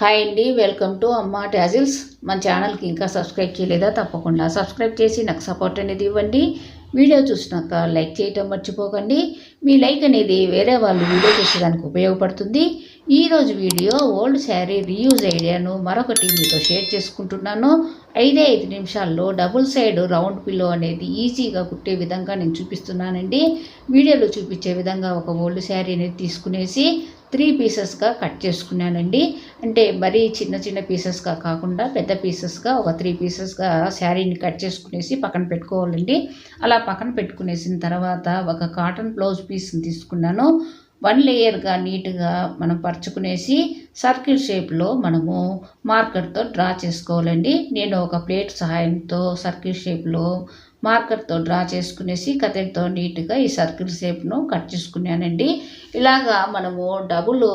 Hi అండి welcome to అమ్మ tassels మన ఛానల్కి ఇంకా సబ్స్క్రైబ్ చేయలేదా? తప్పకుండా సబ్స్క్రైబ్ చేసి నాకు సపోర్ట్ అనేది ఇవ్వండి. వీడియో చూసినాక లైక్ చేయటం మర్చిపోకండి. మీ లైక్ అనేది వేరే వాళ్ళు వీడియో చేసేదానికి ఉపయోగపడుతుంది. ఈరోజు వీడియో ఓల్డ్ శారీ రీయూజ్ ఐడియాను మరొకటి మీతో షేర్ చేసుకుంటున్నాను. ఐదే ఐదు నిమిషాల్లో డబుల్ సైడ్ రౌండ్ పిల్లో అనేది ఈజీగా కుట్టే విధంగా నేను చూపిస్తున్నానండి. వీడియోలో చూపించే విధంగా ఒక ఓల్డ్ శారీ అనేది తీసుకునేసి త్రీ పీసెస్గా కట్ చేసుకున్నానండి. అంటే మరీ చిన్న చిన్న పీసెస్గా కాకుండా పెద్ద పీసెస్గా ఒక త్రీ పీసెస్గా శారీని కట్ చేసుకునేసి పక్కన పెట్టుకోవాలండి. అలా పక్కన పెట్టుకునేసిన తర్వాత ఒక కాటన్ బ్లౌజ్ పీస్ని తీసుకున్నాను. వన్ లేయర్గా నీట్గా మనం పరుచుకునేసి సర్కిల్ షేప్లో మనము మార్కర్తో డ్రా చేసుకోవాలండి. నేను ఒక ప్లేట్ సహాయంతో సర్కిల్ షేప్లో మార్కర్తో డ్రా చేసుకునేసి కథతో నీట్గా ఈ సర్కిల్ షేప్ను కట్ చేసుకున్నానండి. ఇలాగా మనము డబుల్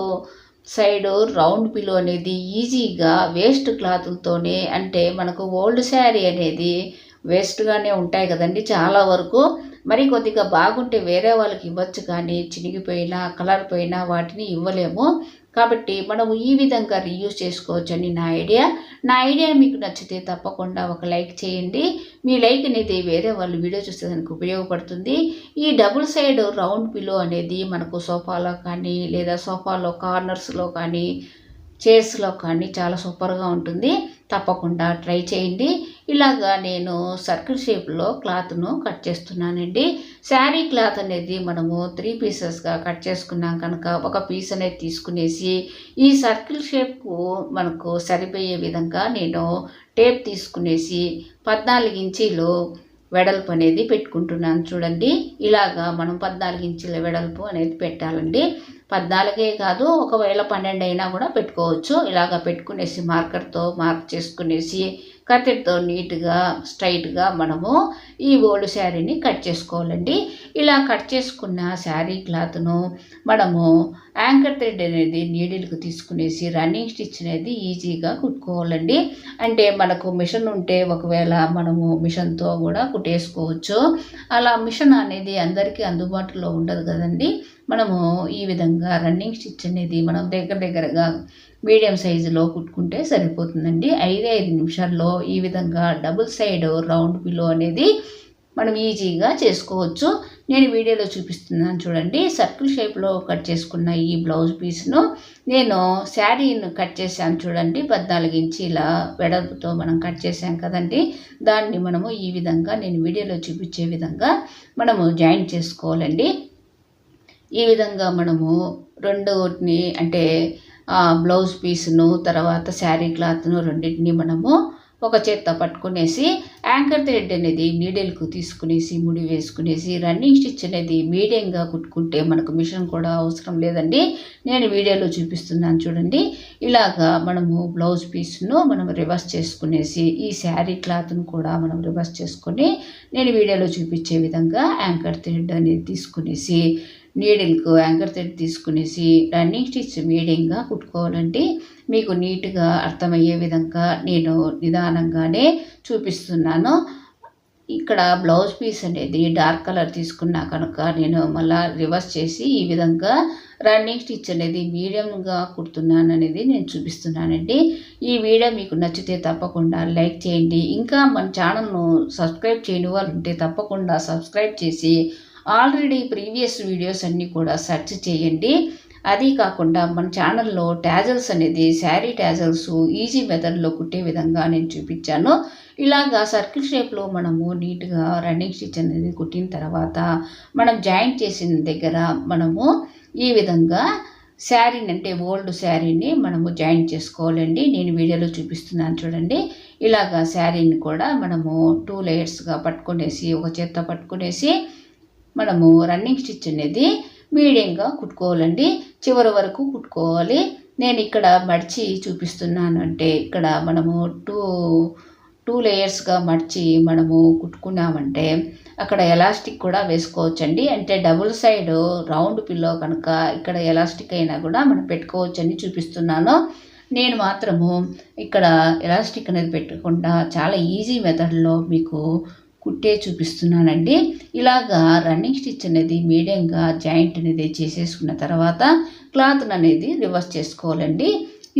సైడ్ రౌండ్ పిలో అనేది ఈజీగా వేస్ట్ క్లాతులతోనే అంటే మనకు ఓల్డ్ శారీ అనేది వేస్ట్గానే ఉంటాయి కదండి చాలా వరకు. మరి కొద్దిగా బాగుంటే వేరే వాళ్ళకి ఇవ్వచ్చు కానీ చినిగిపోయినా కలర్ పోయినా వాటిని ఇవ్వలేము. కాబట్టి మనము ఈ విధంగా రీయూజ్ చేసుకోవచ్చని నా ఐడియా నా ఐడియా మీకు నచ్చితే తప్పకుండా ఒక లైక్ చేయండి. మీ లైక్ అనేది వేరే వాళ్ళు వీడియో చూసేదానికి ఉపయోగపడుతుంది. ఈ డబుల్ సైడ్ రౌండ్ పిలో అనేది మనకు సోఫాలో కానీ లేదా సోఫాలో కార్నర్స్లో కానీ చైర్స్లో కానీ చాలా సూపర్గా ఉంటుంది. తప్పకుండా ట్రై చేయండి. ఇలాగా నేను సర్కిల్ షేప్లో క్లాత్ను కట్ చేస్తున్నానండి. శారీ క్లాత్ అనేది మనము త్రీ పీసెస్గా కట్ చేసుకున్నాం కనుక ఒక పీస్ అనేది తీసుకునేసి ఈ సర్కిల్ షేప్కు మనకు సరిపోయే విధంగా నేను టేప్ తీసుకునేసి పద్నాలుగు ఇంచీలు వెడల్పు అనేది పెట్టుకుంటున్నాను. చూడండి ఇలాగా మనం పద్నాలుగు ఇంచుల వెడల్పు అనేది పెట్టాలండి. పద్నాలుగే కాదు ఒకవేళ పన్నెండు అయినా కూడా పెట్టుకోవచ్చు. ఇలాగ పెట్టుకునేసి మార్కర్తో మార్క్ చేసుకునేసి కత్తెరతో నీట్గా స్ట్రైట్గా మనము ఈ ఓల్డ్ శారీని కట్ చేసుకోవాలండి. ఇలా కట్ చేసుకున్న శారీ క్లాత్ను మనము యాంకర్ థ్రెడ్ అనేది నీడిల్కి తీసుకునేసి రన్నింగ్ స్టిచ్ అనేది ఈజీగా కుట్టుకోవాలండి. అంటే మనకు మిషన్ ఉంటే ఒకవేళ మనము మిషన్తో కూడా కుట్టేసుకోవచ్చు. అలా మిషన్ అనేది అందరికీ అందుబాటులో ఉండదు కదండి. మనము ఈ విధంగా రన్నింగ్ స్టిచ్ అనేది మనం దగ్గర దగ్గరగా మీడియం సైజులో కుట్టుకుంటే సరిపోతుందండి. ఐదు ఐదు నిమిషాల్లో ఈ విధంగా డబుల్ సైడ్ రౌండ్ పిల్లో అనేది మనం ఈజీగా చేసుకోవచ్చు. నేను వీడియోలో చూపిస్తున్నాను చూడండి. సర్కిల్ షేప్లో కట్ చేసుకున్న ఈ బ్లౌజ్ పీస్ను నేను శారీను కట్ చేశాను చూడండి. పద్నాలుగు ఇంచీల వెడల్పుతో మనం కట్ చేసాం కదండి. దాన్ని మనము ఈ విధంగా నేను వీడియోలో చూపించే విధంగా మనము జాయిన్ చేసుకోవాలండి. ఈ విధంగా మనము రెండుని అంటే బ్లౌజ్ పీస్ను తర్వాత శారీ క్లాత్ను రెండింటిని మనము ఒక చేత్త పట్టుకునేసి యాంకర్ థ్రెడ్ అనేది నీడిల్కు తీసుకునేసి ముడి వేసుకునేసి రన్నింగ్ స్టిచ్ అనేది మీడియంగా కుట్టుకుంటే మనకు మిషన్ కూడా అవసరం లేదండి. నేను వీడియోలో చూపిస్తున్నాను చూడండి. ఇలాగా మనము బ్లౌజ్ పీస్ను మనం రివర్స్ చేసుకునేసి ఈ శారీ క్లాత్ను కూడా మనం రివర్స్ చేసుకొని నేను వీడియోలో చూపించే విధంగా యాంకర్ థ్రెడ్ అనేది తీసుకునేసి నీడిల్కు యాంకర్ థ్రెడ్ తీసుకునేసి రన్నింగ్ స్టిచ్ మీడియంగా కుట్టుకోవాలంటే మీకు నీట్గా అర్థమయ్యే విధంగా నేను నిదానంగానే చూపిస్తున్నాను. ఇక్కడ బ్లౌజ్ పీస్ అనేది డార్క్ కలర్ తీసుకున్నా కనుక నేను మళ్ళీ రివర్స్ చేసి ఈ విధంగా రన్నింగ్ స్టిచ్ అనేది మీడియంగా కుడుతున్నాను అనేది నేను చూపిస్తున్నానండి. ఈ వీడియో మీకు నచ్చితే తప్పకుండా లైక్ చేయండి. ఇంకా మన ఛానల్ను సబ్స్క్రైబ్ చేయని వాళ్ళు ఉంటే తప్పకుండా సబ్స్క్రైబ్ చేసి ఆల్రెడీ ప్రీవియస్ వీడియోస్ అన్నీ కూడా సెర్చ్ చేయండి. అది కాకుండా మన ఛానల్లో ట్యాజల్స్ అనేది శారీ ట్యాజల్స్ ఈజీ మెథడ్లో కుట్టే విధంగా నేను చూపించాను. ఇలాగా సర్కిల్ షేప్లో మనము నీట్గా రన్నింగ్ స్టిచ్ అనేది కుట్టిన తర్వాత మనం జాయింట్ చేసిన దగ్గర మనము ఈ విధంగా శారీని అంటే ఓల్డ్ శారీని మనము జాయింట్ చేసుకోవాలండి. నేను వీడియోలో చూపిస్తున్నాను చూడండి. ఇలాగా శారీని కూడా మనము టూ లేయర్స్గా పట్టుకునేసి ఒక చేత్తో పట్టుకునేసి మనము రన్నింగ్ స్టిచ్ అనేది మీడియంగా కుట్టుకోవాలండి. చివరి వరకు కుట్టుకోవాలి. నేను ఇక్కడ మడిచి చూపిస్తున్నాను అంటే ఇక్కడ మనము టూ టూ లేయర్స్గా మడిచి మనము కుట్టుకున్నామంటే అక్కడ ఎలాస్టిక్ కూడా వేసుకోవచ్చండి. అంటే డబుల్ సైడ్ రౌండ్ పిల్లో కనుక ఇక్కడ ఎలాస్టిక్ అయినా కూడా మనం పెట్టుకోవచ్చని చూపిస్తున్నాను. నేను మాత్రము ఇక్కడ ఎలాస్టిక్ అనేది పెట్టకుండా చాలా ఈజీ మెథడ్లో మీకు కుట్టే చూపిస్తున్నానండి. ఇలాగా రన్నింగ్ స్టిచ్ అనేది మీడియంగా జాయింట్ అనేది చేసేసుకున్న తర్వాత క్లాత్ని అనేది రివర్స్ చేసుకోవాలండి.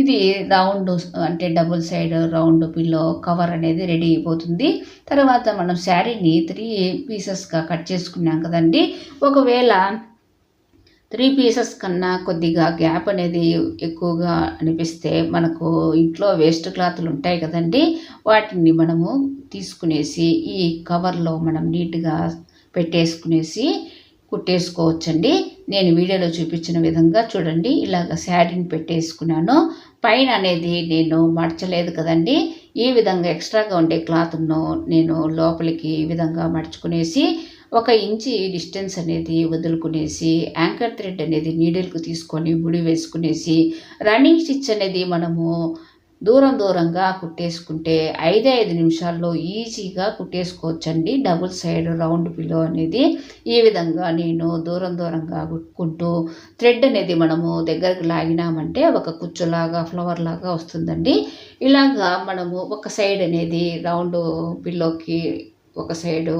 ఇది రౌండ్ అంటే double side round pillow cover అనేది రెడీ అయిపోతుంది. తర్వాత మనం శారీని త్రీ పీసెస్గా కట్ చేసుకున్నాం కదండి. ఒకవేళ త్రీ పీసెస్ కన్నా కొద్దిగా గ్యాప్ అనేది ఎక్కువగా అనిపిస్తే మనకు ఇంట్లో వేస్ట్ క్లాత్లు ఉంటాయి కదండి వాటిని మనము తీసుకునేసి ఈ కవర్లో మనం నీట్గా పెట్టేసుకునేసి కుట్టేసుకోవచ్చండి. నేను వీడియోలో చూపించిన విధంగా చూడండి. ఇలాగ శారీని పెట్టేసుకున్నాను. పైన అనేది నేను మడచలేదు కదండి. ఈ విధంగా ఎక్స్ట్రాగా ఉండే క్లాత్ను నేను లోపలికి ఈ విధంగా మడుచుకునేసి ఒక ఇంచి డిస్టెన్స్ అనేది వదులుకునేసి యాంకర్ థ్రెడ్ అనేది నీడిల్కు తీసుకొని ముడి వేసుకునేసి రన్నింగ్ స్టిచ్ అనేది మనము దూరం దూరంగా కుట్టేసుకుంటే ఐదే ఐదు నిమిషాల్లో ఈజీగా కుట్టేసుకోవచ్చండి. డబుల్ సైడ్ రౌండ్ పిలో అనేది ఈ విధంగా నేను దూరం దూరంగా కుట్టుకుంటూ థ్రెడ్ అనేది మనము దగ్గరకు లాగినామంటే ఒక కుచ్చులాగా ఫ్లవర్ లాగా వస్తుందండి. ఇలాగా మనము ఒక సైడ్ అనేది రౌండ్ పిల్లోకి ఒక సైడు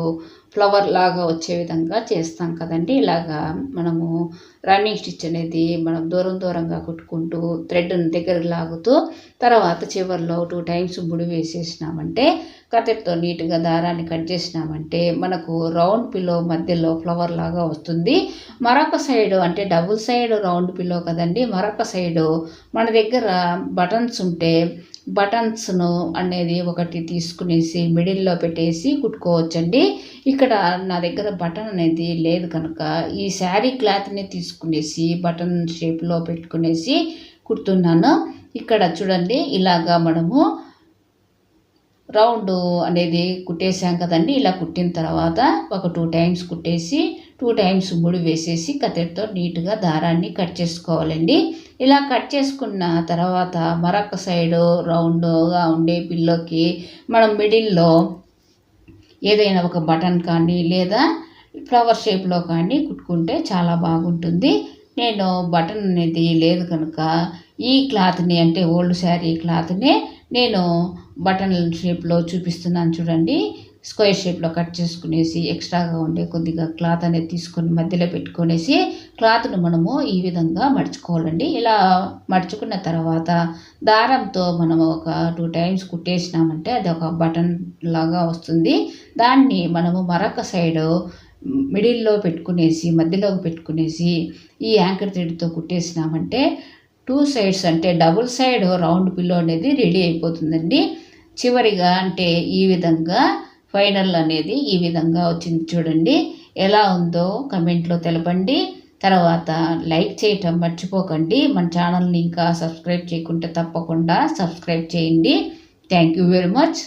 ఫ్లవర్ లాగా వచ్చే విధంగా చేస్తాం కదండి. ఇలాగా మనము రన్నింగ్ స్టిచ్ అనేది మనం దూరం దూరంగా కుట్టుకుంటూ థ్రెడ్ని దగ్గర లాగుతూ తర్వాత చివరిలో టూ టైమ్స్ ముడి వేసేసినామంటే కత్తెరతో నీట్గా దారాన్ని కట్ చేసినామంటే మనకు రౌండ్ పిల్లో మధ్యలో ఫ్లవర్ లాగా వస్తుంది. మరొక సైడు అంటే డబుల్ సైడ్ రౌండ్ పిల్లో కదండి. మరొక సైడు మన దగ్గర బటన్స్ ఉంటే బటన్స్ను అనేది ఒకటి తీసుకునేసి మిడిల్లో పెట్టేసి కుట్టుకోవచ్చండి. ఇక్కడ నా దగ్గర బటన్ అనేది లేదు కనుక ఈ శారీ క్లాత్ని తీసుకునేసి బటన్ షేప్లో పెట్టుకునేసి కుడుతున్నాను. ఇక్కడ చూడండి ఇలాగా మనము రౌండ్ అనేది కుట్టేసాం కదండి. ఇలా కుట్టిన తర్వాత ఒక టూ టైమ్స్ కుట్టేసి టూ టైమ్స్ ముడి వేసేసి కత్తెరతో నీట్గా దారాన్ని కట్ చేసుకోవాలండి. ఇలా కట్ చేసుకున్న తర్వాత మరొక సైడు రౌండ్గా ఉండే పిల్లోకి మనం మిడిల్లో ఏదైనా ఒక బటన్ కానీ లేదా ఫ్లవర్ షేప్లో కానీ కుట్టుకుంటే చాలా బాగుంటుంది. నేను బటన్ అనేది లేదు కనుక ఈ క్లాత్ని అంటే ఓల్డ్ శారీ క్లాత్ని నేను బటన్ షేప్లో చూపిస్తున్నాను చూడండి. స్క్వేర్ షేప్లో కట్ చేసుకునేసి ఎక్స్ట్రాగా ఉండే కొద్దిగా క్లాత్ అనేది తీసుకొని మధ్యలో పెట్టుకునేసి క్లాత్ను మనము ఈ విధంగా మడుచుకోవాలండి. ఇలా మడుచుకున్న తర్వాత దారంతో మనము ఒక టూ టైమ్స్ కుట్టేసినామంటే అది ఒక బటన్ లాగా వస్తుంది. దాన్ని మనము మరొక సైడు మిడిల్లో పెట్టుకునేసి మధ్యలోకి పెట్టుకునేసి ఈ యాంకర్ థ్రెడ్తో కుట్టేసినామంటే టూ సైడ్స్ అంటే డబుల్ సైడ్ రౌండ్ పిల్లో అనేది రెడీ అయిపోతుందండి. చివరిగా అంటే ఈ విధంగా ఫైనల్ అనేది ఈ విధంగా వచ్చింది చూడండి. ఎలా ఉందో కమెంట్లో తెలపండి. తర్వాత లైక్ చేయటం మర్చిపోకండి. మన ఛానల్ని ఇంకా సబ్స్క్రైబ్ చేయకుంటే తప్పకుండా సబ్స్క్రైబ్ చేయండి. Thank you very much.